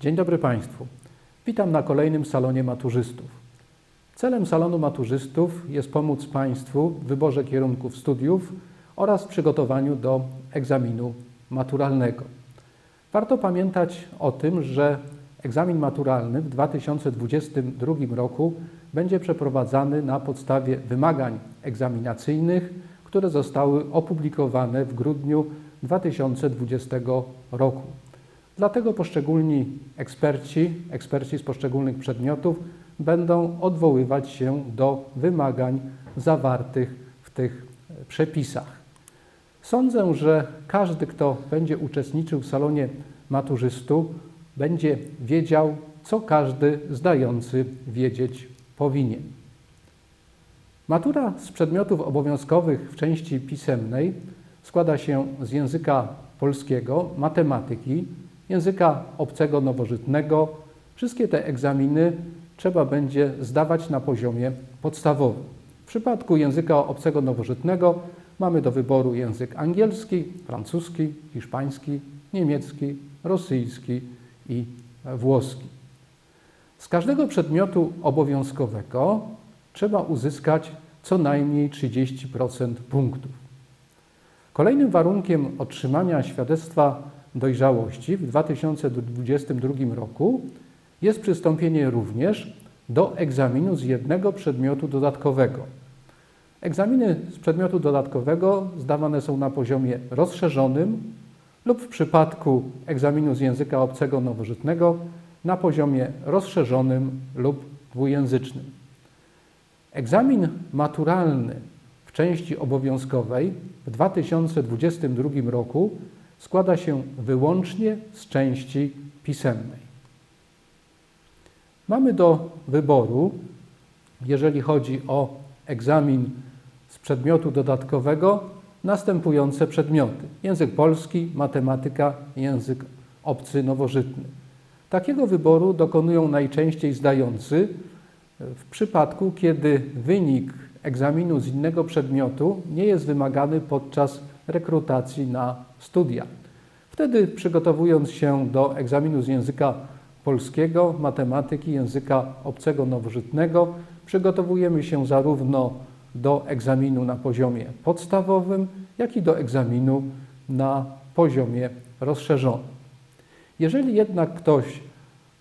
Dzień dobry Państwu. Witam na kolejnym salonie maturzystów. Celem salonu maturzystów jest pomóc Państwu w wyborze kierunków studiów oraz w przygotowaniu do egzaminu maturalnego. Warto pamiętać o tym, że egzamin maturalny w 2022 roku będzie przeprowadzany na podstawie wymagań egzaminacyjnych, które zostały opublikowane w grudniu 2020 roku. Dlatego poszczególni eksperci, eksperci z poszczególnych przedmiotów będą odwoływać się do wymagań zawartych w tych przepisach. Sądzę, że każdy, kto będzie uczestniczył w salonie maturzystów, będzie wiedział, co każdy zdający wiedzieć powinien. Matura z przedmiotów obowiązkowych w części pisemnej składa się z języka polskiego, matematyki, języka obcego nowożytnego. Wszystkie te egzaminy trzeba będzie zdawać na poziomie podstawowym. W przypadku języka obcego nowożytnego mamy do wyboru język angielski, francuski, hiszpański, niemiecki, rosyjski i włoski. Z każdego przedmiotu obowiązkowego trzeba uzyskać co najmniej 30% punktów. Kolejnym warunkiem otrzymania świadectwa dojrzałości w 2022 roku jest przystąpienie również do egzaminu z jednego przedmiotu dodatkowego. Egzaminy z przedmiotu dodatkowego zdawane są na poziomie rozszerzonym lub w przypadku egzaminu z języka obcego nowożytnego na poziomie rozszerzonym lub dwujęzycznym. Egzamin maturalny w części obowiązkowej w 2022 roku składa się wyłącznie z części pisemnej. Mamy do wyboru, jeżeli chodzi o egzamin z przedmiotu dodatkowego, następujące przedmioty: język polski, matematyka, język obcy nowożytny. Takiego wyboru dokonują najczęściej zdający w przypadku, kiedy wynik egzaminu z innego przedmiotu nie jest wymagany podczas rekrutacji na studia. Wtedy przygotowując się do egzaminu z języka polskiego, matematyki, języka obcego nowożytnego, przygotowujemy się zarówno do egzaminu na poziomie podstawowym, jak i do egzaminu na poziomie rozszerzonym. Jeżeli jednak ktoś,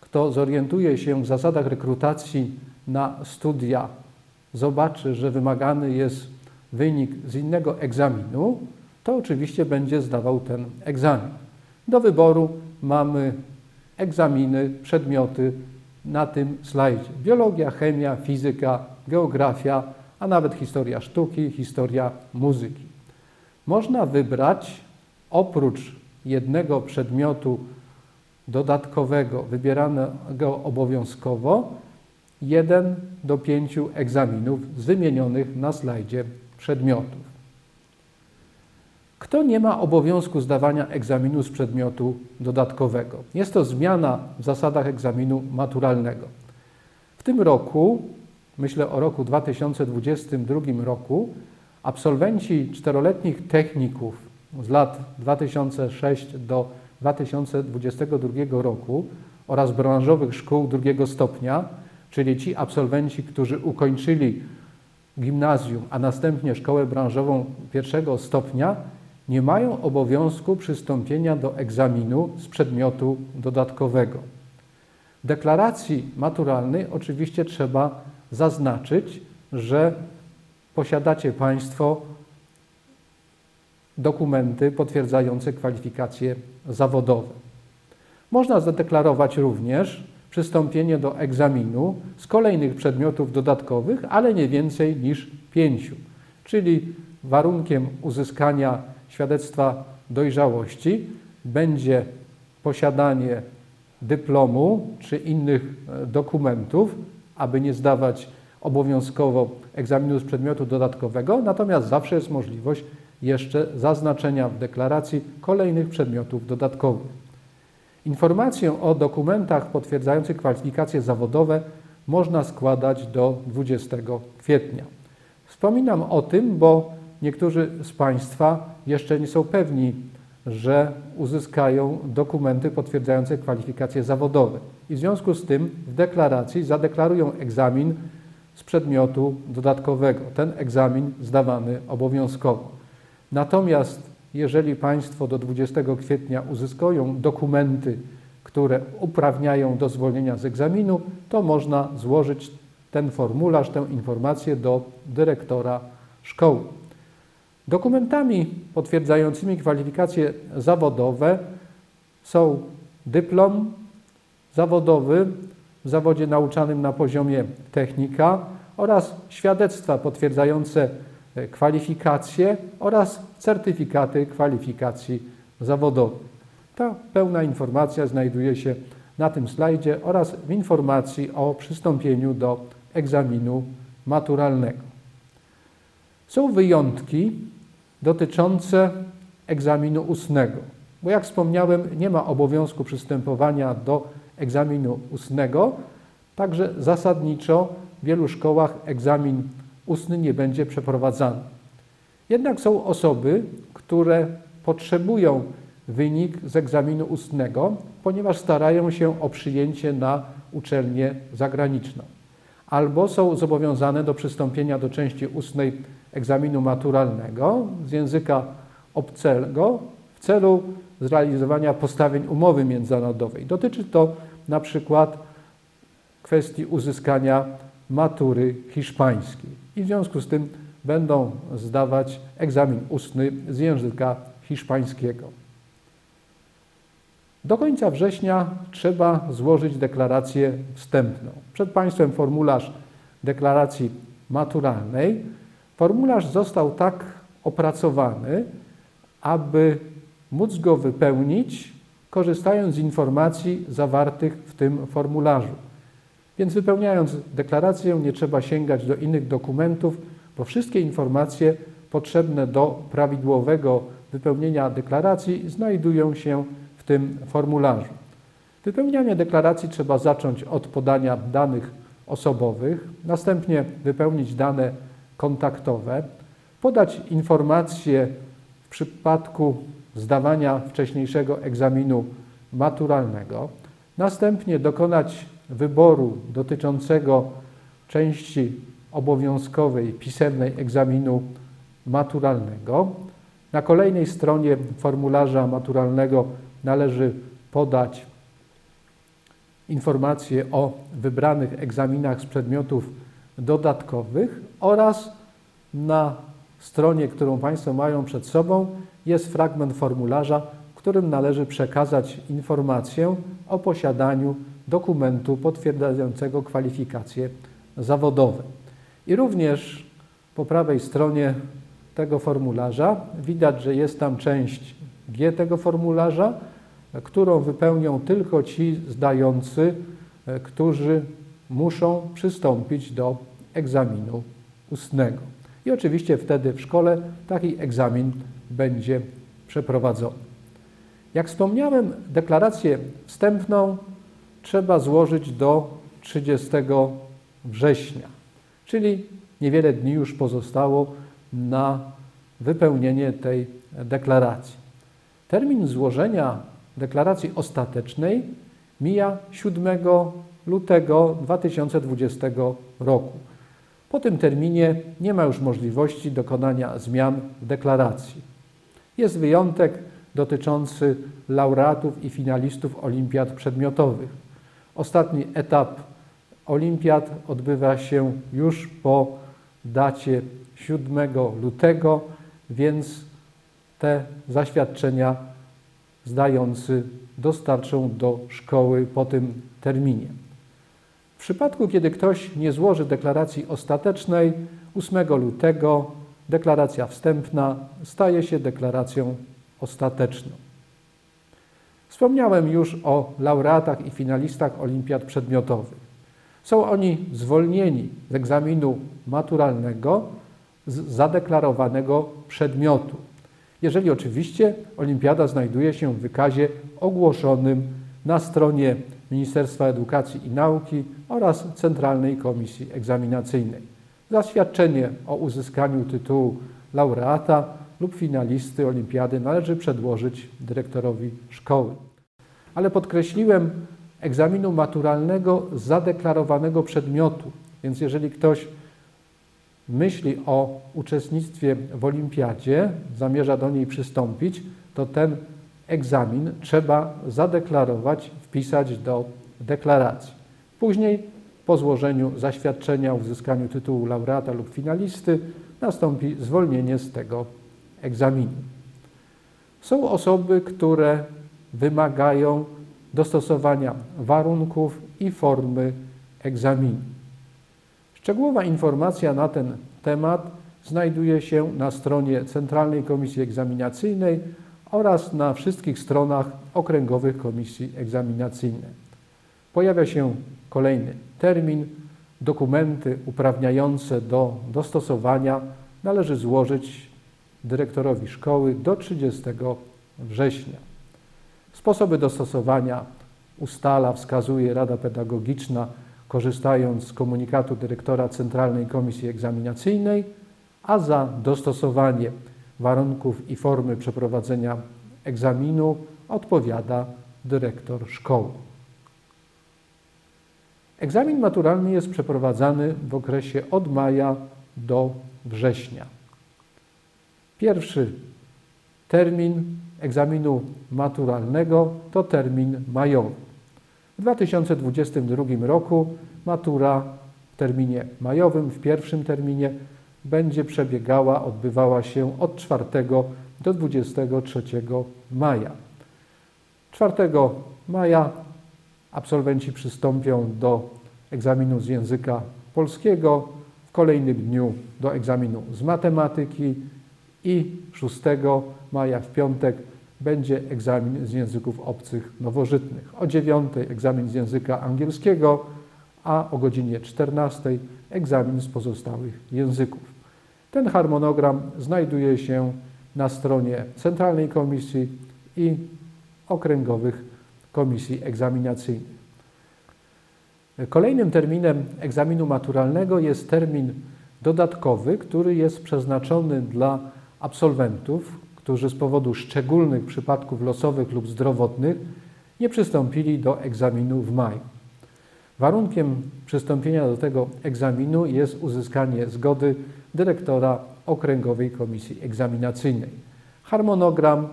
kto zorientuje się w zasadach rekrutacji na studia, zobaczy, że wymagany jest wynik z innego egzaminu, to oczywiście będzie zdawał ten egzamin. Do wyboru mamy egzaminy, przedmioty na tym slajdzie. Biologia, chemia, fizyka, geografia, a nawet historia sztuki, historia muzyki. Można wybrać oprócz jednego przedmiotu dodatkowego, wybieranego obowiązkowo, jeden do pięciu egzaminów z wymienionych na slajdzie przedmiotów. Kto nie ma obowiązku zdawania egzaminu z przedmiotu dodatkowego? Jest to zmiana w zasadach egzaminu maturalnego. W tym roku, myślę o roku 2022 roku, absolwenci czteroletnich techników z lat 2006 do 2022 roku oraz branżowych szkół drugiego stopnia, czyli ci absolwenci, którzy ukończyli gimnazjum, a następnie szkołę branżową pierwszego stopnia, nie mają obowiązku przystąpienia do egzaminu z przedmiotu dodatkowego. W deklaracji maturalnej oczywiście trzeba zaznaczyć, że posiadacie Państwo dokumenty potwierdzające kwalifikacje zawodowe. Można zadeklarować również przystąpienie do egzaminu z kolejnych przedmiotów dodatkowych, ale nie więcej niż pięciu, czyli warunkiem uzyskania świadectwa dojrzałości będzie posiadanie dyplomu czy innych e, dokumentów, aby nie zdawać obowiązkowo egzaminu z przedmiotu dodatkowego, natomiast zawsze jest możliwość jeszcze zaznaczenia w deklaracji kolejnych przedmiotów dodatkowych. Informację o dokumentach potwierdzających kwalifikacje zawodowe można składać do 20 kwietnia. Wspominam o tym, bo niektórzy z Państwa jeszcze nie są pewni że uzyskają dokumenty potwierdzające kwalifikacje zawodowe. I w związku z tym w deklaracji zadeklarują egzamin z przedmiotu dodatkowego. Ten egzamin zdawany obowiązkowo. Natomiast jeżeli Państwo do 20 kwietnia uzyskują dokumenty, które uprawniają do zwolnienia z egzaminu, to można złożyć ten formularz, tę informację do dyrektora szkoły. Dokumentami potwierdzającymi kwalifikacje zawodowe są dyplom zawodowy w zawodzie nauczanym na poziomie technika oraz świadectwa potwierdzające e, kwalifikacje oraz certyfikaty kwalifikacji zawodowych. Ta pełna informacja znajduje się na tym slajdzie oraz w informacji o przystąpieniu do egzaminu maturalnego. Są wyjątki dotyczące egzaminu ustnego, bo jak wspomniałem, nie ma obowiązku przystępowania do egzaminu ustnego, także zasadniczo w wielu szkołach egzamin ustny nie będzie przeprowadzany. Jednak są osoby, które potrzebują wynik z egzaminu ustnego, ponieważ starają się o przyjęcie na uczelnię zagraniczną. Albo są zobowiązane do przystąpienia do części ustnej egzaminu maturalnego z języka obcego w celu zrealizowania postawień umowy międzynarodowej. Dotyczy to na przykład kwestii uzyskania matury hiszpańskiej. I w związku z tym będą zdawać egzamin ustny z języka hiszpańskiego. Do końca września trzeba złożyć deklarację wstępną. Przed Państwem formularz deklaracji maturalnej. Formularz został tak opracowany, aby móc go wypełnić, korzystając z informacji zawartych w tym formularzu. Więc wypełniając deklarację, nie trzeba sięgać do innych dokumentów, bo wszystkie informacje potrzebne do prawidłowego wypełnienia deklaracji znajdują się w tym formularzu. Wypełnianie deklaracji trzeba zacząć od podania danych osobowych, następnie wypełnić dane kontaktowe, podać informacje w przypadku zdawania wcześniejszego egzaminu maturalnego, następnie dokonać wyboru dotyczącego części obowiązkowej pisemnej egzaminu maturalnego. Na kolejnej stronie formularza maturalnego należy podać informacje o wybranych egzaminach z przedmiotów dodatkowych oraz na stronie, którą Państwo mają przed sobą, jest fragment formularza, którym należy przekazać informację o posiadaniu dokumentu potwierdzającego kwalifikacje zawodowe. I również po prawej stronie tego formularza widać, że jest tam część G tego formularza, którą wypełnią tylko ci zdający, którzy muszą przystąpić do egzaminu ustnego. I oczywiście wtedy w szkole taki egzamin będzie przeprowadzony. Jak wspomniałem, deklarację wstępną trzeba złożyć do 30 września, czyli niewiele dni już pozostało na wypełnienie tej deklaracji. Termin złożenia deklaracji ostatecznej mija 7 lutego 2020 roku. Po tym terminie nie ma już możliwości dokonania zmian w deklaracji. Jest wyjątek dotyczący laureatów i finalistów olimpiad przedmiotowych. Ostatni etap olimpiad odbywa się już po dacie 7 lutego, więc te zaświadczenia zdający dostarczą do szkoły po tym terminie. Przypadku, kiedy ktoś nie złoży deklaracji ostatecznej, 8 lutego deklaracja wstępna staje się deklaracją ostateczną. Wspomniałem już o laureatach i finalistach olimpiad przedmiotowych. Są oni zwolnieni z egzaminu maturalnego z zadeklarowanego przedmiotu, jeżeli oczywiście olimpiada znajduje się w wykazie ogłoszonym na stronie Ministerstwa Edukacji i Nauki oraz Centralnej Komisji Egzaminacyjnej. Zaświadczenie o uzyskaniu tytułu laureata lub finalisty olimpiady należy przedłożyć dyrektorowi szkoły. Ale podkreśliłem egzaminu maturalnego zadeklarowanego przedmiotu, więc jeżeli ktoś myśli o uczestnictwie w olimpiadzie, zamierza do niej przystąpić, to ten egzamin trzeba zadeklarować, wpisać do deklaracji. Później po złożeniu zaświadczenia o uzyskaniu tytułu laureata lub finalisty nastąpi zwolnienie z tego egzaminu. Są osoby, które wymagają dostosowania warunków i formy egzaminu. Szczegółowa informacja na ten temat znajduje się na stronie Centralnej Komisji Egzaminacyjnej oraz na wszystkich stronach okręgowych komisji egzaminacyjnej. Pojawia się kolejny termin. Dokumenty uprawniające do dostosowania należy złożyć dyrektorowi szkoły do 30 września. Sposoby dostosowania ustala, wskazuje Rada Pedagogiczna, korzystając z komunikatu dyrektora Centralnej Komisji Egzaminacyjnej, a za dostosowanie warunków i formy przeprowadzenia egzaminu odpowiada dyrektor szkoły. Egzamin maturalny jest przeprowadzany w okresie od maja do września. Pierwszy termin egzaminu maturalnego to termin majowy. W 2022 roku matura w terminie majowym, w pierwszym terminie, będzie przebiegała, odbywała się od 4 do 23 maja. 4 maja absolwenci przystąpią do egzaminu z języka polskiego, w kolejnym dniu do egzaminu z matematyki i 6 maja w piątek będzie egzamin z języków obcych nowożytnych. O 9 egzamin z języka angielskiego, a o godzinie 14 egzamin z pozostałych języków. Ten harmonogram znajduje się na stronie Centralnej Komisji i okręgowych komisji egzaminacyjnych. Kolejnym terminem egzaminu maturalnego jest termin dodatkowy, który jest przeznaczony dla absolwentów, którzy z powodu szczególnych przypadków losowych lub zdrowotnych nie przystąpili do egzaminu w maju. Warunkiem przystąpienia do tego egzaminu jest uzyskanie zgody dyrektora Okręgowej Komisji Egzaminacyjnej. Harmonogram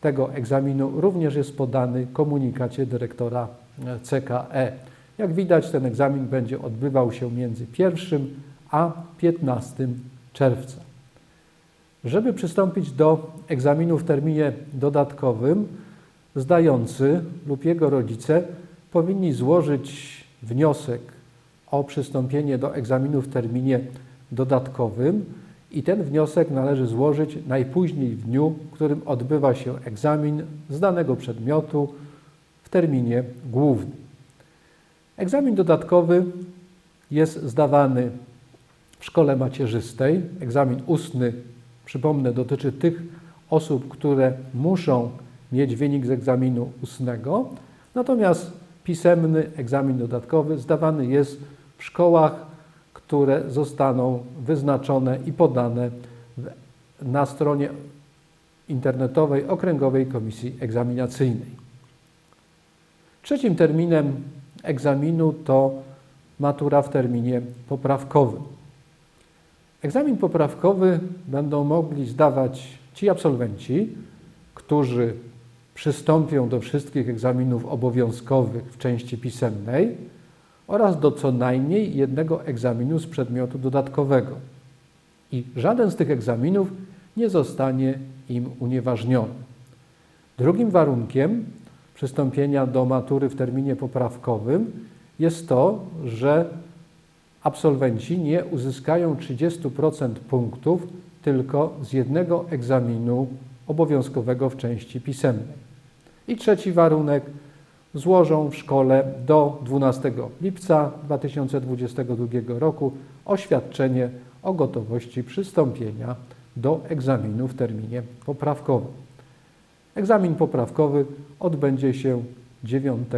tego egzaminu również jest podany w komunikacie dyrektora CKE. Jak widać, ten egzamin będzie odbywał się między 1 a 15 czerwca. Żeby przystąpić do egzaminu w terminie dodatkowym, zdający lub jego rodzice powinni złożyć wniosek o przystąpienie do egzaminu w terminie dodatkowym i ten wniosek należy złożyć najpóźniej w dniu, w którym odbywa się egzamin z danego przedmiotu w terminie głównym. Egzamin dodatkowy jest zdawany w szkole macierzystej. Egzamin ustny, przypomnę, dotyczy tych osób, które muszą mieć wynik z egzaminu ustnego, natomiast pisemny egzamin dodatkowy zdawany jest w szkołach, które zostaną wyznaczone i podane na stronie internetowej Okręgowej Komisji Egzaminacyjnej. Trzecim terminem egzaminu to matura w terminie poprawkowym. Egzamin poprawkowy będą mogli zdawać ci absolwenci, którzy przystąpią do wszystkich egzaminów obowiązkowych w części pisemnej oraz do co najmniej jednego egzaminu z przedmiotu dodatkowego. I żaden z tych egzaminów nie zostanie im unieważniony. Drugim warunkiem przystąpienia do matury w terminie poprawkowym jest to, że absolwenci nie uzyskają 30% punktów tylko z jednego egzaminu obowiązkowego w części pisemnej. I trzeci warunek złożą w szkole do 12 lipca 2022 roku oświadczenie o gotowości przystąpienia do egzaminu w terminie poprawkowym. Egzamin poprawkowy odbędzie się 9,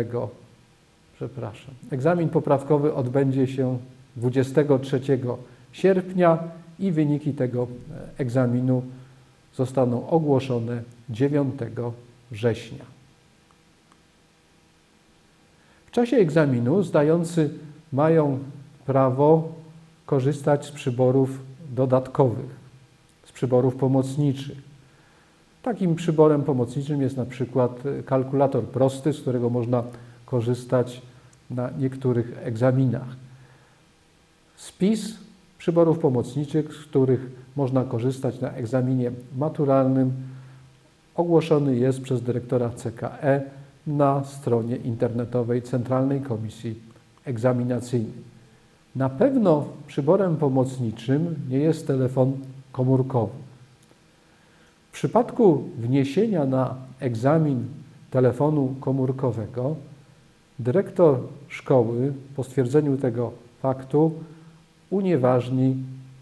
przepraszam, egzamin poprawkowy odbędzie się 23 sierpnia i wyniki tego egzaminu zostaną ogłoszone 9 września. W czasie egzaminu zdający mają prawo korzystać z przyborów dodatkowych, z przyborów pomocniczych. Takim przyborem pomocniczym jest na przykład kalkulator prosty, z którego można korzystać na niektórych egzaminach. Spis przyborów pomocniczych, z których można korzystać na egzaminie maturalnym, ogłoszony jest przez dyrektora CKE na stronie internetowej Centralnej Komisji Egzaminacyjnej. Na pewno przyborem pomocniczym nie jest telefon komórkowy. W przypadku wniesienia na egzamin telefonu komórkowego, dyrektor szkoły po stwierdzeniu tego faktu unieważni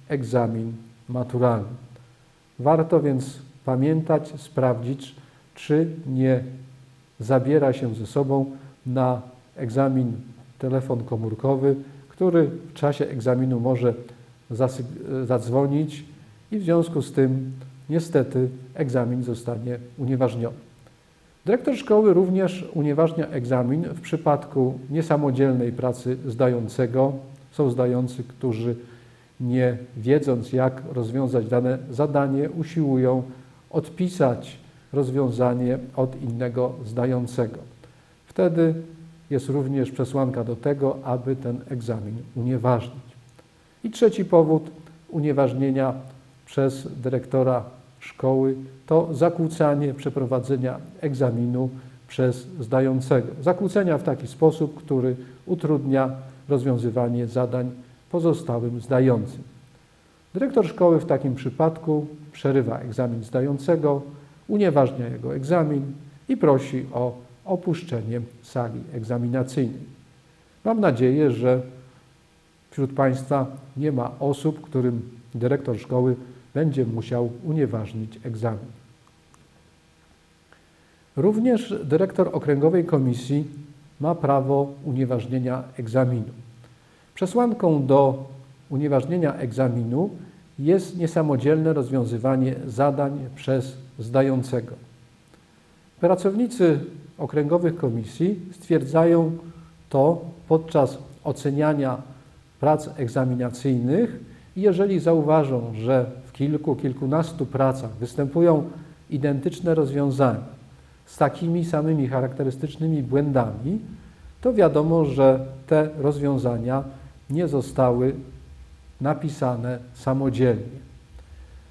egzamin maturalny. Warto więc pamiętać, sprawdzić, czy nie zabiera się ze sobą na egzamin telefon komórkowy, który w czasie egzaminu może zadzwonić i w związku z tym niestety egzamin zostanie unieważniony. Dyrektor szkoły również unieważnia egzamin w przypadku niesamodzielnej pracy zdającego. Są zdający, którzy nie wiedząc jak rozwiązać dane zadanie, usiłują odpisać rozwiązanie od innego zdającego. Wtedy jest również przesłanka do tego, aby ten egzamin unieważnić. I trzeci powód unieważnienia przez dyrektora szkoły to zakłócanie przeprowadzenia egzaminu przez zdającego. Zakłócenia w taki sposób, który utrudnia rozwiązywanie zadań pozostałym zdającym. Dyrektor szkoły w takim przypadku przerywa egzamin zdającego, unieważnia jego egzamin i prosi o opuszczenie sali egzaminacyjnej. Mam nadzieję, że wśród Państwa nie ma osób, którym dyrektor szkoły będzie musiał unieważnić egzamin. Również dyrektor okręgowej komisji ma prawo unieważnienia egzaminu. Przesłanką do unieważnienia egzaminu jest niesamodzielne rozwiązywanie zadań przez zdającego. Pracownicy okręgowych komisji stwierdzają to podczas oceniania prac egzaminacyjnych i jeżeli zauważą, że w kilku, kilkunastu pracach występują identyczne rozwiązania z takimi samymi charakterystycznymi błędami, to wiadomo, że te rozwiązania nie zostały napisane samodzielnie.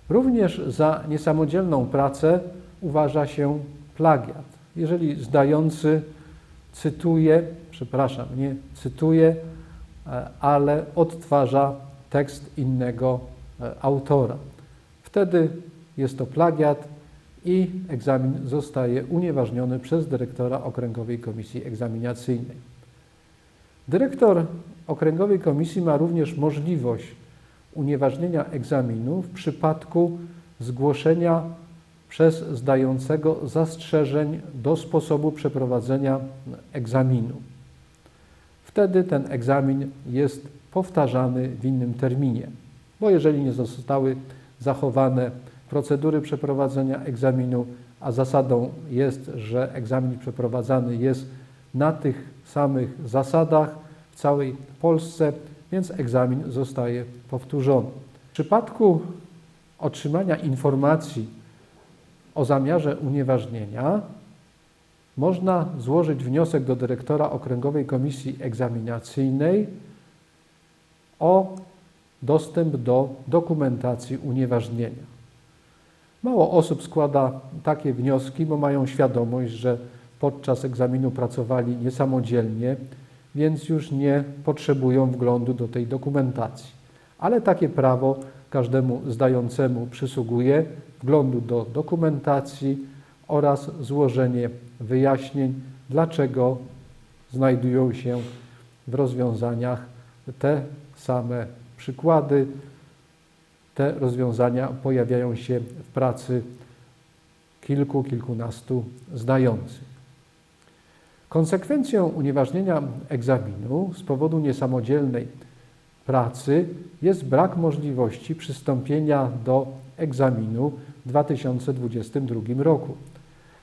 Również za niesamodzielną pracę uważa się plagiat. Jeżeli zdający cytuje, przepraszam, nie cytuje, e, ale odtwarza tekst innego e, autora. Wtedy jest to plagiat i egzamin zostaje unieważniony przez dyrektora Okręgowej Komisji Egzaminacyjnej. Dyrektor Okręgowej Komisji ma również możliwość unieważnienia egzaminu w przypadku zgłoszenia przez zdającego zastrzeżeń do sposobu przeprowadzenia egzaminu. Wtedy ten egzamin jest powtarzany w innym terminie, bo jeżeli nie zostały zachowane procedury przeprowadzenia egzaminu, a zasadą jest, że egzamin przeprowadzany jest na tych samych zasadach w całej Polsce, więc egzamin zostaje powtórzony. W przypadku otrzymania informacji o zamiarze unieważnienia można złożyć wniosek do dyrektora Okręgowej Komisji Egzaminacyjnej o dostęp do dokumentacji unieważnienia. Mało osób składa takie wnioski, bo mają świadomość, że podczas egzaminu pracowali niesamodzielnie, więc już nie potrzebują wglądu do tej dokumentacji. Ale takie prawo każdemu zdającemu przysługuje wglądu do dokumentacji oraz złożenie wyjaśnień, dlaczego znajdują się w rozwiązaniach te same przykłady, te rozwiązania pojawiają się w pracy kilku, kilkunastu zdających. Konsekwencją unieważnienia egzaminu z powodu niesamodzielnej pracy jest brak możliwości przystąpienia do egzaminu w 2022 roku.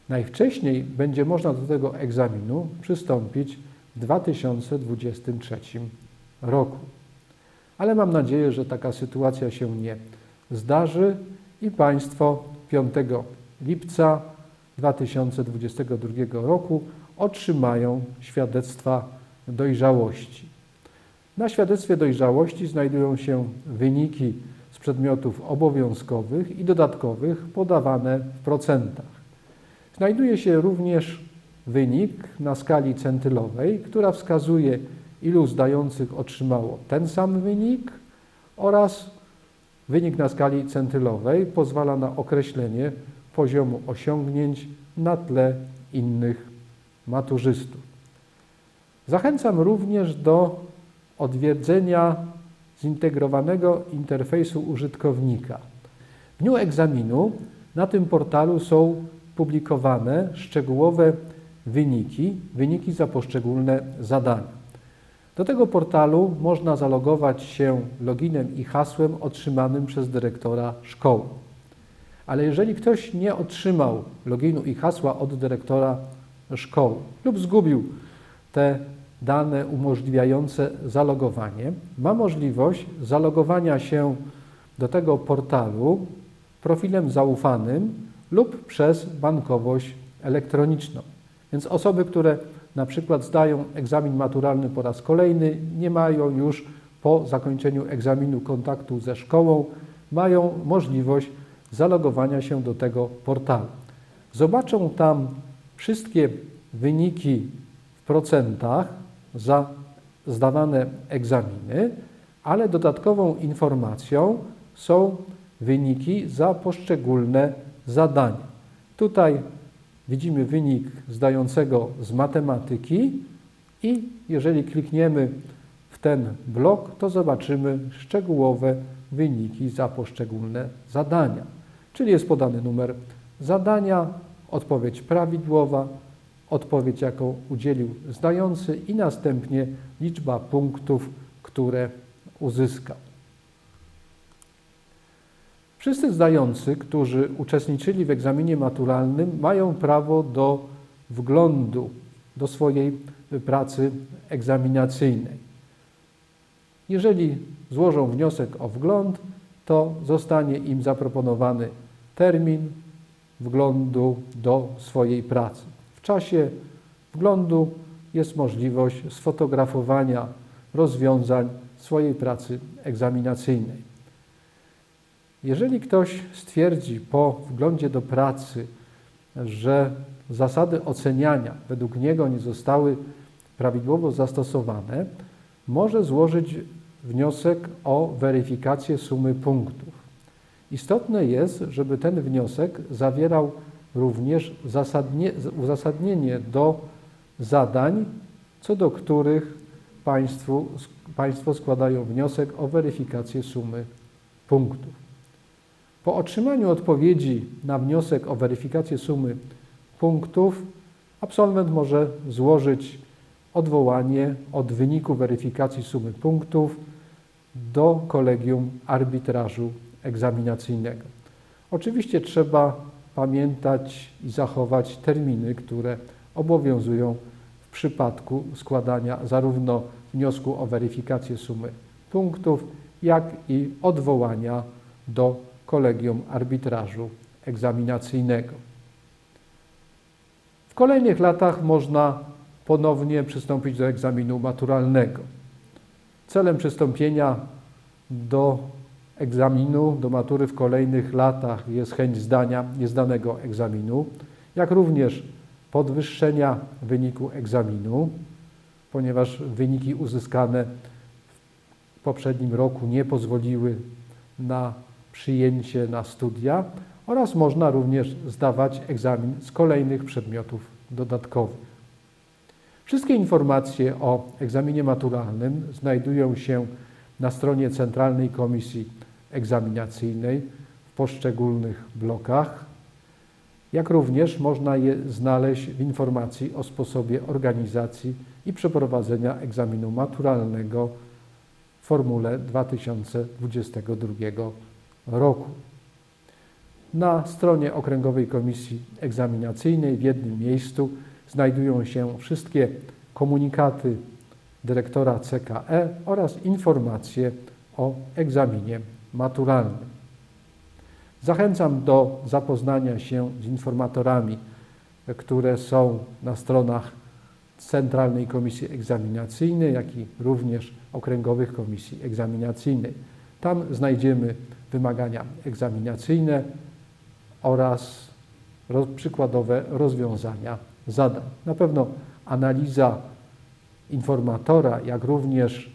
Najwcześniej będzie można do tego egzaminu przystąpić w 2023 roku. Ale mam nadzieję, że taka sytuacja się nie zdarzy i Państwo 5 lipca 2022 roku otrzymają świadectwa dojrzałości. Na świadectwie dojrzałości znajdują się wyniki z przedmiotów obowiązkowych i dodatkowych podawane w procentach. Znajduje się również wynik na skali centylowej, która wskazuje, ilu zdających otrzymało ten sam wynik oraz wynik na skali centylowej pozwala na określenie poziomu osiągnięć na tle innych maturzystów. Zachęcam również do odwiedzenia zintegrowanego interfejsu użytkownika. W dniu egzaminu na tym portalu są publikowane szczegółowe wyniki, wyniki za poszczególne zadania. Do tego portalu można zalogować się loginem i hasłem otrzymanym przez dyrektora szkoły. Ale jeżeli ktoś nie otrzymał loginu i hasła od dyrektora szkoły lub zgubił te dane umożliwiające zalogowanie, ma możliwość zalogowania się do tego portalu profilem zaufanym lub przez bankowość elektroniczną. Więc osoby, które na przykład zdają egzamin maturalny po raz kolejny, nie mają już po zakończeniu egzaminu kontaktu ze szkołą, mają możliwość zalogowania się do tego portalu. Zobaczą tam wszystkie wyniki w procentach za zdawane egzaminy, ale dodatkową informacją są wyniki za poszczególne zadania. Tutaj widzimy wynik zdającego z matematyki i jeżeli klikniemy w ten blok, to zobaczymy szczegółowe wyniki za poszczególne zadania. Czyli jest podany numer zadania, odpowiedź prawidłowa, odpowiedź, jaką udzielił zdający i następnie liczba punktów, które uzyskał. Wszyscy zdający, którzy uczestniczyli w egzaminie maturalnym, mają prawo do wglądu do swojej pracy egzaminacyjnej. Jeżeli złożą wniosek o wgląd, to zostanie im zaproponowany termin wglądu do swojej pracy. W czasie wglądu jest możliwość sfotografowania rozwiązań swojej pracy egzaminacyjnej. Jeżeli ktoś stwierdzi po wglądzie do pracy, że zasady oceniania według niego nie zostały prawidłowo zastosowane, może złożyć wniosek o weryfikację sumy punktów. Istotne jest, żeby ten wniosek zawierał również uzasadnienie do zadań, co do których państwu, państwo składają wniosek o weryfikację sumy punktów. Po otrzymaniu odpowiedzi na wniosek o weryfikację sumy punktów, absolwent może złożyć odwołanie od wyniku weryfikacji sumy punktów do kolegium arbitrażu egzaminacyjnego. Oczywiście trzeba pamiętać i zachować terminy, które obowiązują w przypadku składania zarówno wniosku o weryfikację sumy punktów, jak i odwołania do kolegium arbitrażu egzaminacyjnego. W kolejnych latach można ponownie przystąpić do egzaminu maturalnego. Celem przystąpienia do egzaminu, do matury w kolejnych latach jest chęć zdania niezdanego egzaminu, jak również podwyższenia wyniku egzaminu, ponieważ wyniki uzyskane w poprzednim roku nie pozwoliły na przyjęcie na studia oraz można również zdawać egzamin z kolejnych przedmiotów dodatkowych. Wszystkie informacje o egzaminie maturalnym znajdują się na stronie Centralnej Komisji Egzaminacyjnej w poszczególnych blokach, jak również można je znaleźć w informacji o sposobie organizacji i przeprowadzenia egzaminu maturalnego w formule 2022 roku. Na stronie Okręgowej Komisji Egzaminacyjnej w jednym miejscu znajdują się wszystkie komunikaty dyrektora CKE oraz informacje o egzaminie maturalnym. Zachęcam do zapoznania się z informatorami, które są na stronach Centralnej Komisji Egzaminacyjnej, jak i również okręgowych komisji egzaminacyjnej. Tam znajdziemy wymagania egzaminacyjne oraz przykładowe rozwiązania zadań. Na pewno analiza informatora, jak również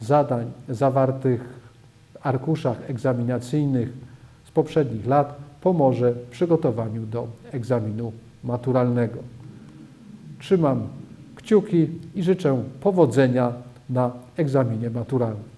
zadań zawartych w arkuszach egzaminacyjnych z poprzednich lat pomoże w przygotowaniu do egzaminu maturalnego. Trzymam kciuki i życzę powodzenia na egzaminie maturalnym.